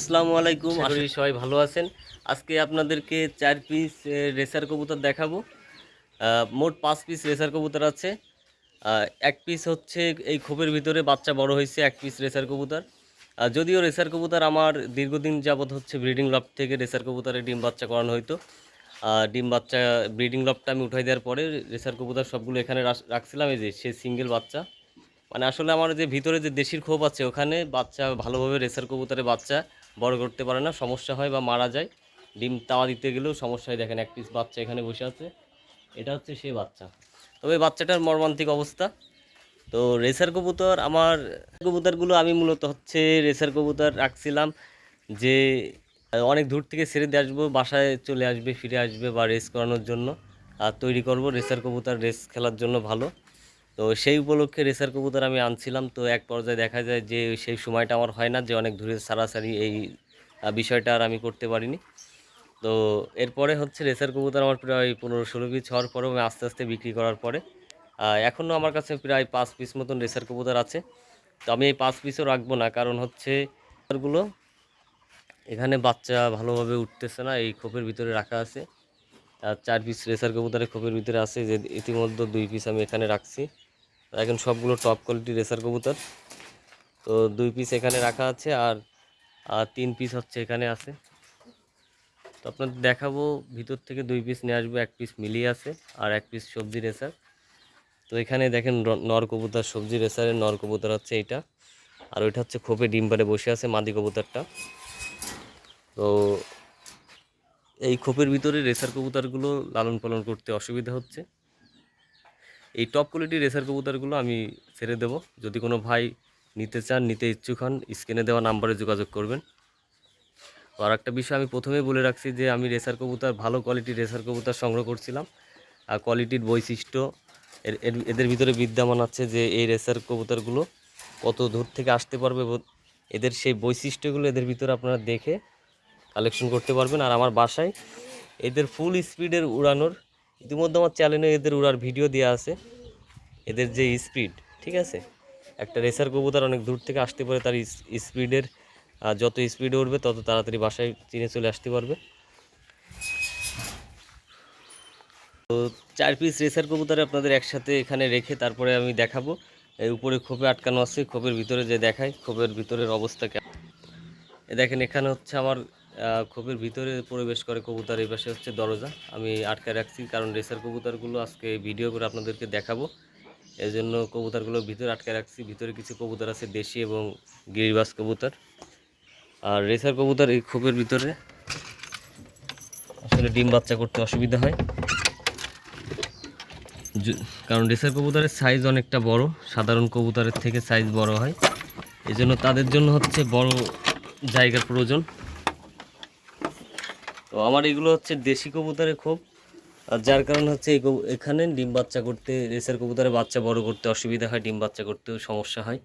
আসসালামু আলাইকুম। আশা সবাই ভালো আছেন। আজকে আপনাদেরকে চার পিস রেসার কবুতর দেখাবো। মোট পাঁচ পিস রেসার কবুতর আছে। এক পিস হচ্ছে এই খোপের ভিতরে বাচ্চা বড় হয়েছে এক পিস রেসার কবুতর। যদিও রেসার কবুতর আমার দীর্ঘদিন যাবৎ হচ্ছে ব্রিডিং লব থেকে রেসার কবুতরের ডিম বাচ্চা করানো হইতো। ডিম বাচ্চা ব্রিডিং লবটা আমি উঠাই দেওয়ার পরে রেসার কবুতর সবগুলো এখানে রাখ- রাখছিলাম এই যে সে সিঙ্গেল বাচ্চা। মানে আসলে আমার যে ভিতরে যে দেশির খোপ আছে, ওখানে বাচ্চা ভালোভাবে রেসার কবুতরের বাচ্চা বড় করতে পারে না। সমস্যা হয় বা মারা যায়, ডিম তাওয়া দিতে গেলেও সমস্যা হয়। দেখেন, এক পিস বাচ্চা এখানে বসে আছে। এটা হচ্ছে সেই বাচ্চা। তবে বাচ্চাটার মর্মান্তিক অবস্থা। তো রেসার কবুতর, আমার কবুতরগুলো আমি মূলত হচ্ছে রেসার কবুতর রাখছিলাম যে, অনেক দূর থেকে ছেড়ে দিয়ে আসব, বাসায় চলে আসবে, ফিরে আসবে বা রেস করানোর জন্য। আর তৈরি করব রেসার কবুতর রেস খেলার জন্য ভালো। তো সেই উপলক্ষে রেসার কবুতর আমি আনছিলাম। তো এক পর্যায়ে দেখা যায় যে সেই সময়টা আমার হয় না যে অনেক দূরে সারাসারি এই বিষয়টা আর আমি করতে পারিনি। তো এরপরে হচ্ছে রেসার কবুতর আমার প্রায় পনেরো ষোলো পিস হওয়ার পরেও আমি আস্তে আস্তে বিক্রি করার পরে এখনও আমার কাছে প্রায় পাঁচ পিস মতন রেসার কবুতর আছে। তো আমি এই পাঁচ পিসও রাখব না কারণ হচ্ছে গুলো এখানে বাচ্চা ভালোভাবে উঠতেছে না, এই খোপের ভিতরে রাখা আছে। আর চার পিস রেসার কবুতরের খোপের ভিতরে আছে যে ইতিমধ্যে দুই পিস আমি এখানে রাখছি। এখন সবগুলো টপ কোয়ালিটি রেসার কবুতর। তো দুই পিস এখানে রাখা আছে আর আর তিন পিস হচ্ছে এখানে আছে। তো আপনাদের দেখাবো, ভিতর থেকে দুই পিস নিয়ে আসব, এক পিস মিলিয়ে আছে আর এক পিস সবজি রেসার তো এখানে দেখেন নর কবুতর, সবজি রেসারের নর কবুতর হচ্ছে এইটা। আর ওইটা হচ্ছে খোপে ডিম পাড়ে বসে আছে মাদি কবুতরটা। তো এই খোপের ভিতরে রেসার কবুতরগুলো লালন পালন করতে অসুবিধা হচ্ছে। এই টপ কোয়ালিটির রেসার কবুতরগুলো আমি ছেড়ে দেবো। যদি কোনো ভাই নিতে চান, নিতে ইচ্ছুক হন স্ক্রিনে দেওয়া নাম্বারে যোগাযোগ করবেন। আর একটা বিষয় আমি প্রথমেই বলে রাখছি যে, আমি রেসার কবুতর, ভালো কোয়ালিটির রেসার কবুতর সংগ্রহ করছিলাম। আর কোয়ালিটির বৈশিষ্ট্য, এর এদের ভিতরে বিদ্যমান আছে যে, এই রেসার কবুতরগুলো কত দূর থেকে আসতে পারবে এদের সেই বৈশিষ্ট্যগুলো এদের ভিতরে আপনারা দেখে কালেকশন করতে পারবেন। আর আমার বাসায় এদের ফুল স্পিডের উড়ানোর ইতিমধ্যে আমার চ্যানেলে এদের উড়ার ভিডিও দেওয়া আছে। এদের যে স্পিড ঠিক আছে? একটা রেসার কবুতর অনেক দূর থেকে আসতে পারে, তার স্পিডের যত স্পিডে উঠবে তত তাড়াতাড়ি বাসায় চিনে চলে আসতে পারবে। তো চার পিস রেসার কবুতরে আপনাদের একসাথে এখানে রেখে তারপরে আমি দেখাবো। এই উপরে খোপে আটকানো আছে, খোপের ভিতরে যে দেখায়, খোপের ভিতরের অবস্থা কেমন দেখেন, এখানে হচ্ছে আমার খোপের ভিতরে প্রবেশ করে কবুতর, এই পাশে হচ্ছে দরজা। আমি আটকে রাখছি, কারণ রেসার কবুতরগুলো আজকে ভিডিও করে আপনাদেরকে দেখাবো। এই জন্য কবুতরগুলো ভিতরে আটকে রাখছি। ভিতরে কিছু কবুতর আছে, দেশি এবং গিরিবাস কবুতর। আর রেসার কবুতর এই খোপের ভিতরে। আসলে ডিম বাচ্চা করতে অসুবিধা হয়। কারণ রেসার কবুতরের সাইজ অনেকটা বড়। সাধারণ কবুতরের থেকে সাইজ বড় হয়। এই জন্য তাদের জন্য হচ্ছে বড় জায়গার প্রয়োজন। তো আমার এগুলো হচ্ছে দেশি কবুতরের খুব আর যার কারণে হচ্ছে এই এখানে ডিম বাচ্চা করতে, রেসার কবুতরের বাচ্চা বড় করতে অসুবিধা হয়, ডিম বাচ্চা করতেও সমস্যা হয়।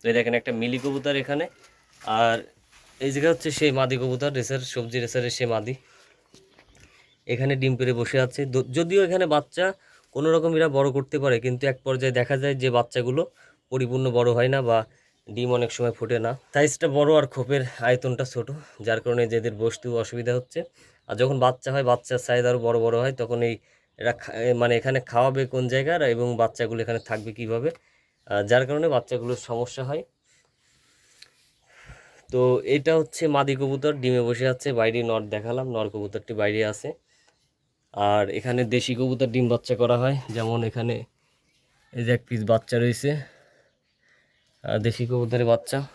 তো এই দেখেন একটা মিলি কবুতর এখানে, আর এই জায়গা হচ্ছে সেই মাদি কবুতর, রেসার, সবজি রেসারের সে মাদি। এখানে ডিম পেড়ে বসে আছে যদিও এখানে বাচ্চা কোনো রকম এরা বড় করতে পারে, কিন্তু এক পর্যায়ে দেখা যায় যে বাচ্চাগুলো পরিপূর্ণ বড় হয় না বা ডিম অনেক সময় ফোটে না। সাইজটা বড় আর খোপের আয়তনটা ছোট, যার কারণে যেদের বসতেও অসুবিধা হচ্ছে। আর যখন বাচ্চা হয়, বাচ্চার সাইজ আরও বড় বড় হয়, তখন এই এরা মানে এখানে খাওয়াবে কোন জায়গার এবং বাচ্চাগুলো এখানে থাকবে কীভাবে যার কারণে বাচ্চাগুলোর সমস্যা হয়। তো এটা হচ্ছে মাদি কবুতর, ডিমে বসে আছে, বাইরে নর দেখালাম, নর কবুতরটি বাইরে আছে। আর এখানে দেশি কবুতর ডিম বাচ্চা করা হয়, যেমন এখানে এই যে এক পিস বাচ্চা রয়েছে। দেশি কবুতরের বাচ্চা।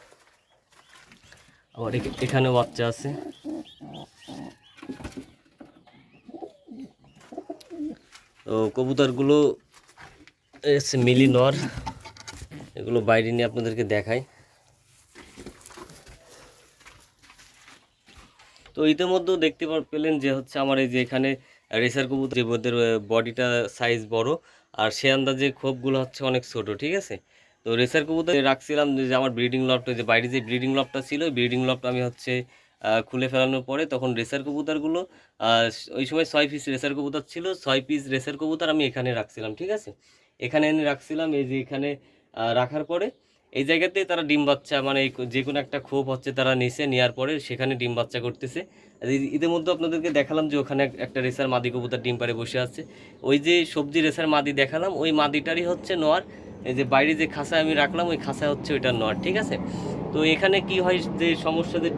আবার এখ- এখানেও বাচ্চা আছে। তো কবুতরগুলো এসে মিলি নর এগুলো বাইরে নিয়ে আপনাদেরকে দেখাই। তো ইতিমধ্যেও দেখতে পেলেন যে হচ্ছে আমার এই যে এখানে রেসার কবুতর, যে বডিটা সাইজ বড়, আর সে আন্দাজে খোপগুলো হচ্ছে অনেক ছোট, ঠিক আছে? তো রেসার কবুতর রাখছিলাম যে আমার ব্রিডিং লফটা যে বাইরে যে ব্রিডিং লফটা ছিল ব্রিডিং লফটা আমি হচ্ছে খুলে ফেলানোর পরে তখন রেসার কবুতরগুলো ওই সময় ছয় পিস রেসার কবুতর ছিল, ছয় পিস রেসার কবুতর আমি এখানে রাখছিলাম, ঠিক আছে? এখানে এনে রাখছিলাম, এই যে এখানে রাখার পরে এই জায়গাতেই তারা ডিম বাচ্চা মানে যে কোনো একটা খোপ হচ্ছে তারা নিচে নেওয়ার পরে সেখানে ডিম বাচ্চা করতেছে। ইতিমধ্যে মধ্যে আপনাদেরকে দেখালাম যে ওখানে একটা রেসার মাদি কবুতর ডিম পাড়ে বসে আছে। ওই যে সবজি রেসার মাদি দেখালাম, ওই মাদিটারই হচ্ছে নোয়ার এই যে বাইরে যে খাঁচায় আমি রাখলাম, ওই খাঁচায় হচ্ছে ওইটা নোয়ার ঠিক আছে? তো এখানে কি হয় যে সমস্যা যে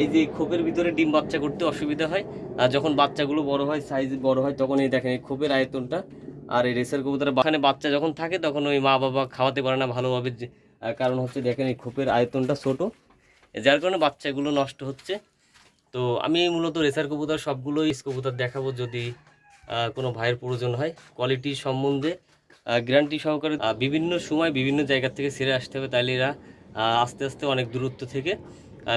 এই যে খোপের ভিতরে ডিম বাচ্চা করতে অসুবিধা হয়, আর যখন বাচ্চাগুলো বড় হয় সাইজ বড় হয়, তখন এই দেখেন এই খোপের আয়তনটা আর এই রেসার কবুতরের বাখানে বাচ্চা যখন থাকে, তখন ওই মা বাবা খাওয়াতে পারে না ভালোভাবে কারণ হচ্ছে দেখেন এই খোপের আয়তনটা ছোট, যার কারণে বাচ্চাগুলো নষ্ট হচ্ছে। তো আমি মূলত রেসার কবুতর সবগুলোই কবুতর দেখাবো যদি কোনো ভাইয়ের প্রয়োজন হয়। কোয়ালিটি সম্বন্ধে গ্যারান্টি সহকারে বিভিন্ন সময় বিভিন্ন জায়গা থেকে সেরে আসতে হবে, তাহলে এরা আস্তে আস্তে অনেক দূরত্ব থেকে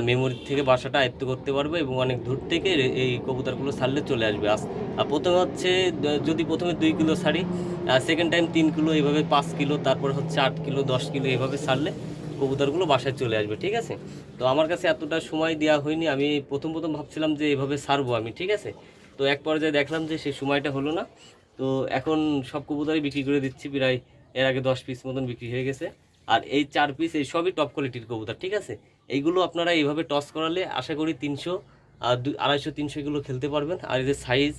মেমোরি থেকে বাসাটা আয়ত্ত করতে পারবে এবং অনেক দূর থেকে এই কবুতরগুলো ছাড়লে চলে আসবে। আস আর প্রথমে হচ্ছে যদি প্রথমে দুই কিলো ছাড়ি সেকেন্ড টাইম তিন কিলো এইভাবে পাঁচ কিলো, তারপর হচ্ছে আট কিলো, দশ কিলো এইভাবে ছাড়লে কবুতরগুলো বাসায় চলে আসবে, ঠিক আছে? তো আমার কাছে এতটা সময় দেওয়া হয়নি, আমি প্রথম প্রথম ভাবছিলাম যে এভাবে ছাড়বো আমি, ঠিক আছে? তো এক পর্যায়ে দেখলাম যে সেই সময়টা হলো না তো এখন সব কবুতরই বিক্রি করে দিচ্ছি, প্রায় এর আগে দশ পিস মতন বিক্রি হয়ে গেছে। আর এই চার পিস এই সবই টপ কোয়ালিটির কবুতর, ঠিক আছে? এইগুলো আপনারা এইভাবে টস করালে আশা করি তিনশো আর দু, আড়াইশো, তিনশো এগুলো খেলতে পারবেন। আর এদের সাইজ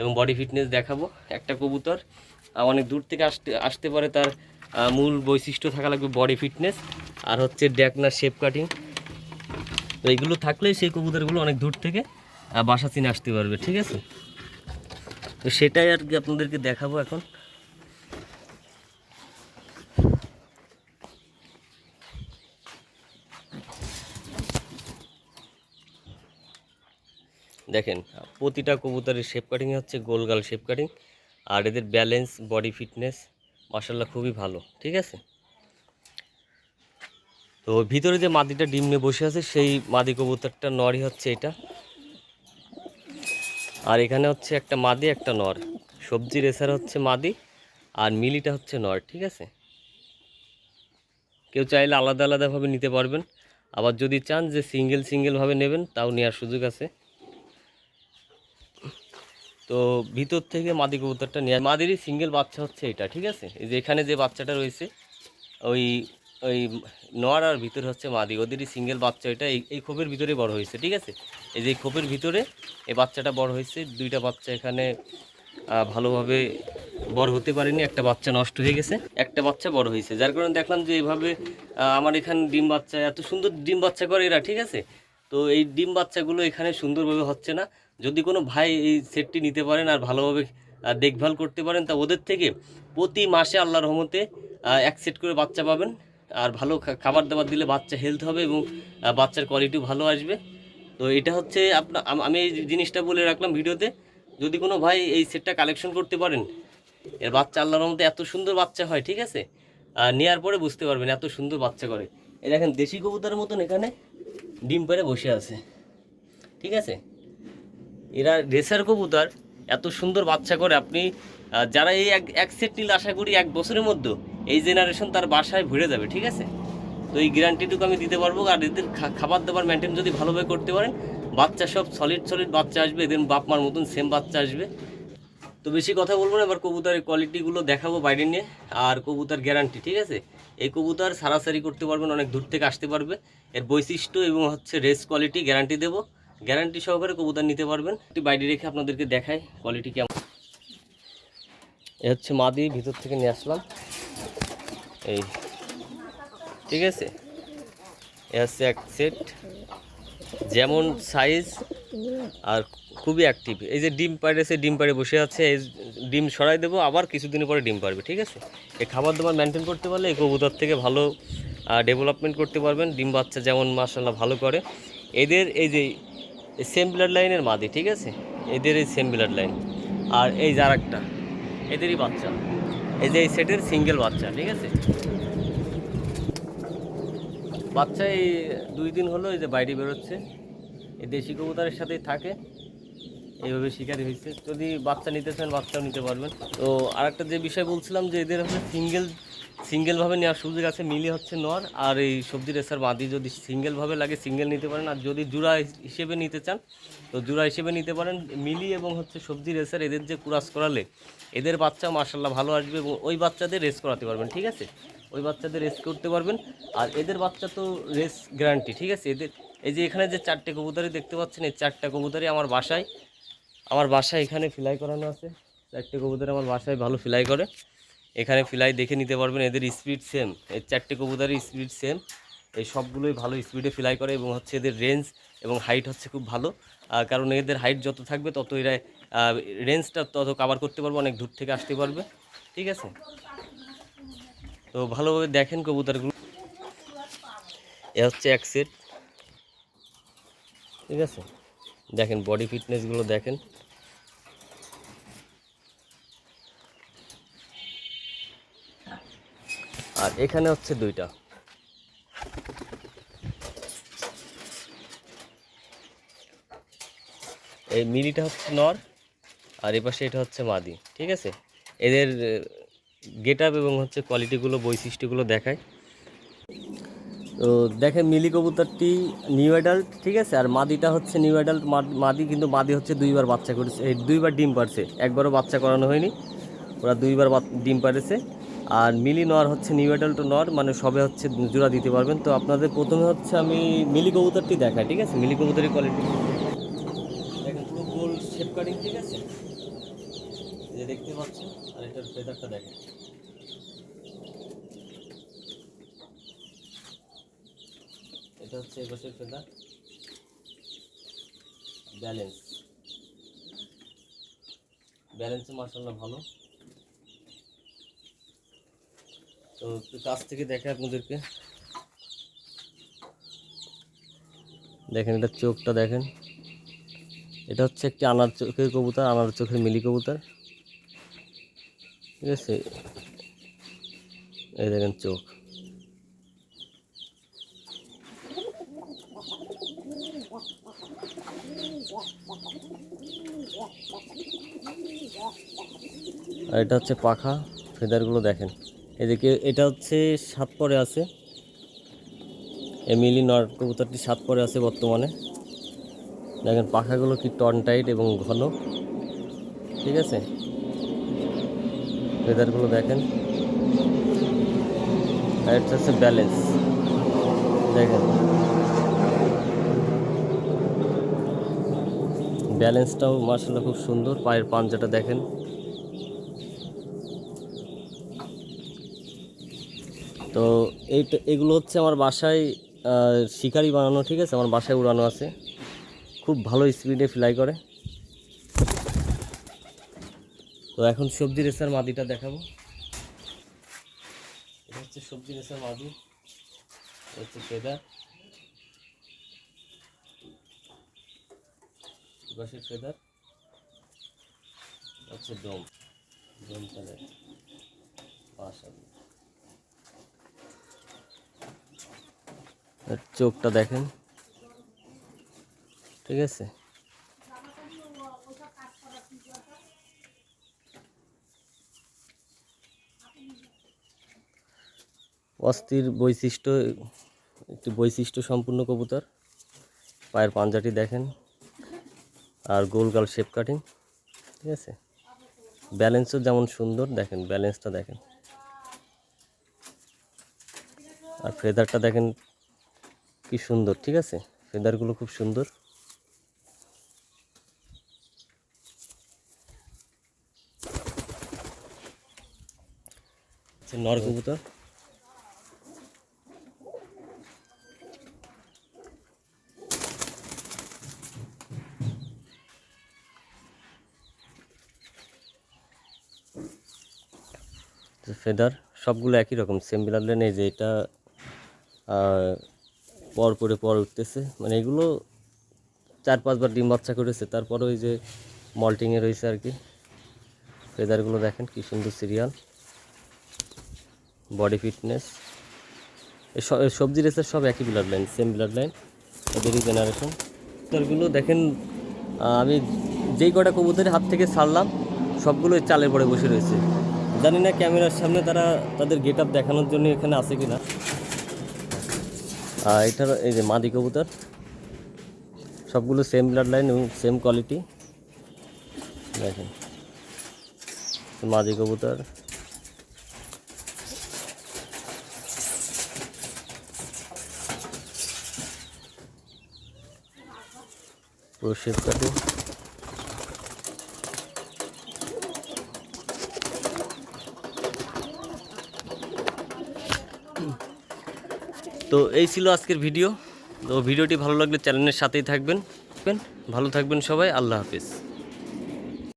এবং বডি ফিটনেস দেখাবো একটা কবুতর। অনেক দূর থেকে আসতে আসতে পারে তার মূল বৈশিষ্ট্য থাকা লাগবে বডি ফিটনেস আর হচ্ছে ড্যাকনা শেপ কাটিং তো এইগুলো থাকলে সেই কবুতরগুলো অনেক দূর থেকে বাসা চিনে আসতে পারবে, ঠিক আছে? তো সেটাই আর কি আপনাদেরকে দেখাবো এখন। দেখেন, প্রতিটা কবুতরের শেপ কাটিং হচ্ছে গোলগাল শেপ কাটিং আর এদের ব্যালেন্স বডি ফিটনেস মাসাল্লাহ খুবই ভালো, ঠিক আছে? তো ভিতরে যে মাদিটা ডিম নিয়ে বসে আছে, সেই মাদি কবুতরটা নরই হচ্ছে এটা। আর এখানে হচ্ছে একটা মাদি, একটা নর। সবজি রেসার হচ্ছে মাদি আর মিলিটা হচ্ছে নর, ঠিক আছে? কেউ চাইলে আলাদা আলাদাভাবে নিতে পারবেন। আবার যদি চান যে সিঙ্গেল সিঙ্গেলভাবে নেবেন, তাও নেওয়ার সুযোগ আছে। তো ভিতর থেকে মাদি কবুতরটা নিয়ে মাদিরই সিঙ্গেল বাচ্চা হচ্ছে এটা, ঠিক আছে? এই যে এখানে যে বাচ্চাটা রয়েছে, ওই ওই নর আর ভিতরে হচ্ছে মাদি ওদেরই সিঙ্গেল বাচ্চা এটা, এই খোপের ভিতরে বড় হয়েছে, ঠিক আছে? এই যে এই খোপের ভিতরে এই বাচ্চাটা বড় হয়েছে, দুইটা বাচ্চা এখানে ভালোভাবে বড় হতে পারেনি, একটা বাচ্চা নষ্ট হয়ে গেছে, একটা বাচ্চা বড় হয়েছে। যার কারণে দেখলাম যে এইভাবে আমার এখানে ডিম বাচ্চা, এত সুন্দর ডিম বাচ্চা করে এরা, ঠিক আছে? তো এই ডিম বাচ্চাগুলো এখানে সুন্দরভাবে হচ্ছে না। যদি কোনো ভাই এই সেটটি নিতে পারেন আর ভালোভাবে দেখভাল করতে পারেন, তা ওদের থেকে প্রতি মাসে আল্লাহর রহমতে এক সেট করে বাচ্চা পাবেন। আর ভালো খাবার দাবার দিলে বাচ্চা হেলথ হবে এবং বাচ্চার কোয়ালিটিও ভালো আসবে। তো এটা হচ্ছে আপনার আমি এই জিনিসটা বলে রাখলাম ভিডিওতে, যদি কোনো ভাই এই সেটটা কালেকশন করতে পারেন, এর বাচ্চা আল্লাহর মধ্যে এত সুন্দর বাচ্চা হয়, ঠিক আছে? আর নেওয়ার পরে বুঝতে পারবেন এত সুন্দর বাচ্চা করে। এই দেখেন, দেশি কবুতরের মতন এখানে ডিম পেড়ে বসে আছে, ঠিক আছে? এরা রেসার কবুতর, এত সুন্দর বাচ্চা করে আপনি যারা এই এক এক সেট নিলে, আশা করি এক বছরের মধ্যে এই জেনারেশন তার বাসায় ভরে যাবে, ঠিক আছে? তো এই গ্যারান্টিটুকু আমি দিতে পারব, আর এদের খাবার দাবার মেনটেন যদি ভালোভাবে করতে পারেন, বাচ্চা সব সলিড সলিড বাচ্চা আসবে এদের বাপ মার মতন সেম বাচ্চা আসবে। তো বেশি কথা বলব না, এবার কবুতরের কোয়ালিটিগুলো দেখাবো বাইরে নিয়ে, আর কবুতর গ্যারান্টি ঠিক আছে? এই কবুতর সারাসারি করতে পারবেন, অনেক দূর থেকে আসতে পারবে। এর বৈশিষ্ট্য এবং হচ্ছে রেস কোয়ালিটি গ্যারান্টি দেবো। গ্যারান্টি সহকারে কবুতর নিতে পারবেন। একটু বাইরে রেখে আপনাদেরকে দেখায় কোয়ালিটি কেমন। এ হচ্ছে মাদি ভিতর থেকে নিয়ে আসলাম। এই, ঠিক আছে? এ হচ্ছে এক সেট যেমন সাইজ আর খুবই অ্যাক্টিভ এই যে ডিম পাড়েছে ডিম পাড়ে বসে আছে, এই ডিম সরাই দেবো, আবার কিছুদিন পরে ডিম পারবে ঠিক আছে? এই খাবার দাবার মেনটেন করতে পারলে এই কবুতর থেকে ভালো ডেভেলপমেন্ট করতে পারবেন। ডিম বাচ্চা যেমন মার্শাল্লাহ ভালো করে। এদের এই যে সেম ব্লাড লাইনের মাদি ঠিক আছে? এদের এই সেম ব্লাড লাইন আর এই যার একটা এদেরই বাচ্চা। এই যে এই সেটের সিঙ্গেল বাচ্চা, ঠিক আছে? বাচ্চা এই দুই দিন হলো এই যে বাইরে বেরোচ্ছে। এই দেশি কবুতরের সাথেই থাকে। এইভাবে শিকারি হয়েছে। যদি বাচ্চা নিতে চান, বাচ্চাও নিতে পারবেন। তো আরেকটা যে বিষয় বলছিলাম যে এদের হচ্ছে সিঙ্গেল সিঙ্গেলভাবে নেওয়ার সুযোগ আছে, মিলি হচ্ছে নর। আর এই সবজি রেসার মাদি যদি সিঙ্গেলভাবে লাগে, সিঙ্গেল নিতে পারেন। আর যদি জোড়া হিসেবে নিতে চান, তো জোড়া হিসেবে নিতে পারেন। মিলি এবং হচ্ছে সবজি রেসার এদের যে কুরাস করালে, এদের বাচ্চা মার্শাল্লাহ ভালো আসবে এবং ওই বাচ্চাদের রেস করাতে পারবেন, ঠিক আছে? ওই বাচ্চাদের রেস করতে পারবেন। আর এদের বাচ্চা তো রেস গ্যারান্টি, ঠিক আছে? এদের, এই যে এখানে যে চারটে কবুতরই দেখতে পাচ্ছেন, এই চারটে কবুতরই আমার বাসায়। আমার বাসায় এখানে ফ্লাই করানো আছে। চারটে কবুতর আমার বাসায় ভালো ফ্লাই করে। এখানে ফ্লাই দেখে নিতে পারবেন, এদের স্পিড সেম এর চারটে কবুতরের স্পিড সেম এই সবগুলোই ভালো স্পিডে ফ্লাই করে এবং হচ্ছে এদের রেঞ্জ এবং হাইট হচ্ছে খুব ভালো। কারণ এদের হাইট যত থাকবে তত এরা রেঞ্জটা তত কভার করতে পারবে, অনেক দূর থেকে আসতে পারবে। ঠিক আছে? তো ভালোভাবে দেখেন কবুতরগুলো। এ হচ্ছে এক সেট ঠিক আছে? দেখেন বডি ফিটনেসগুলো দেখেন। এখানে হচ্ছে দুইটা। এই মিলিটা হচ্ছে নর, আর এপাশে এটা হচ্ছে মাদি, ঠিক আছে? এদের গেট আপ এবং হচ্ছে কোয়ালিটিগুলো, বৈশিষ্ট্যগুলো দেখায়। তো দেখেন মিলি কবুতরটি নিউ অ্যাডাল্ট, ঠিক আছে? আর মাদিটা হচ্ছে নিউ অ্যাডাল্ট মাদি কিন্তু মাদি হচ্ছে দুইবার বাচ্চা করেছে, এই দুইবার ডিম পারছে। একবারও বাচ্চা করানো হয়নি, ওরা দুইবার ডিম পারেছে। আর মিলি নর হচ্ছে নিউ অ্যাডাল্ট নর মানে সবে হচ্ছে জোড়া দিতে পারবেন। তো আপনাদের প্রথমে হচ্ছে আমি মিলি কবুতরটি দেখাই, ঠিক আছে? মিলি কবুতরের কোয়ালিটি দেখেন, পুরো গোল শেপ কাটিং ঠিক আছে? যে দেখতে পাচ্ছেন, আর এটার ফেদারটা দেখেন। এটা হচ্ছে এপাশের ফেদার ব্যালেন্স ব্যালেন্সও মার্শাল্লাহ ভালো। তো কাছ থেকে দেখে আপনাদেরকে দেখেন, এটা চোখটা দেখেন। এটা হচ্ছে একটি আনার চোখের কবুতর, আনার চোখের মিলি কবুতর। ঠিক আছে? এই দেখেন চোখ। আর এটা হচ্ছে পাখা, ফেদারগুলো দেখেন। এদিকে এটা হচ্ছে সাত পরে আছে। এমিলি নর কবুতরটি সাত পরে আছে বর্তমানে। দেখেন, পাখাগুলো কি টন টাইট এবং ঘন। ঠিক আছে? ফেদারগুলো দেখেন। আর এটা হচ্ছে ব্যালেন্স দেখেন। ব্যালেন্সটাও মার্শাল্লাহ খুব সুন্দর। পায়ের পাঞ্জাটা দেখেন। তো এইটা এগুলো হচ্ছে আমার বাসায় শিকারি বানানো, ঠিক আছে? আমার বাসায় উড়ানো আছে। খুব ভালো স্পিডে ফ্লাই করে। তো এখন সবজি রেসার মাদিটা দেখাবো। এটা হচ্ছে সবজি রেসার মাদি। হচ্ছে ফেদার। ফেদার। হচ্ছে ডোম ডোমটা দেখ মাশাআল্লাহ চোখটা দেখেন। ঠিক আছে? অস্থির বৈশিষ্ট্য, একটি বৈশিষ্ট্য সম্পূর্ণ কবুতর। পায়ের পাঞ্জাটি দেখেন। আর গোলগাল শেপ কাটিং ঠিক আছে? ব্যালেন্সও যেমন সুন্দর, দেখেন ব্যালেন্সটা দেখেন। আর ফেদারটা দেখেন কি সুন্দর ঠিক আছে? ফেদারগুলো খুব সুন্দর। নর কবুতর। ফেদার সবগুলো একই রকম সেম বিলার লেন এই যে এটা পর করে পর উঠতেছে। মানে এগুলো চার পাঁচবার ডিম বাচ্চা করেছে। তারপরে ওই যে মল্টিংয়ে রয়েছে আর কি। ফেদারগুলো দেখেন কি সুন্দর সিরিয়াল বডি ফিটনেস সবজি রেসের সব একই blood line same blood line এদেরই জেনারেশন কবুতরগুলো দেখেন আমি যেই কটা কবুতরের হাত থেকে ছাড়লাম সবগুলো চালের পরে বসে রয়েছে। জানি না ক্যামেরার সামনে তারা তাদের গেট আপ দেখানোর জন্য এখানে আছে কি না আর এটার এই যে মাদি কবুতর, সবগুলো সেম ব্লাড লাইন এবং সেম কোয়ালিটি দেখেন, মাদি কবুতর। পুরো শেপ কাটে তো এই ছিল আজকের ভিডিও। তো ভিডিওটি ভালো লাগলে চ্যানেলের সাথেই থাকবেন। ভালো থাকবেন সবাই। আল্লাহ হাফিজ।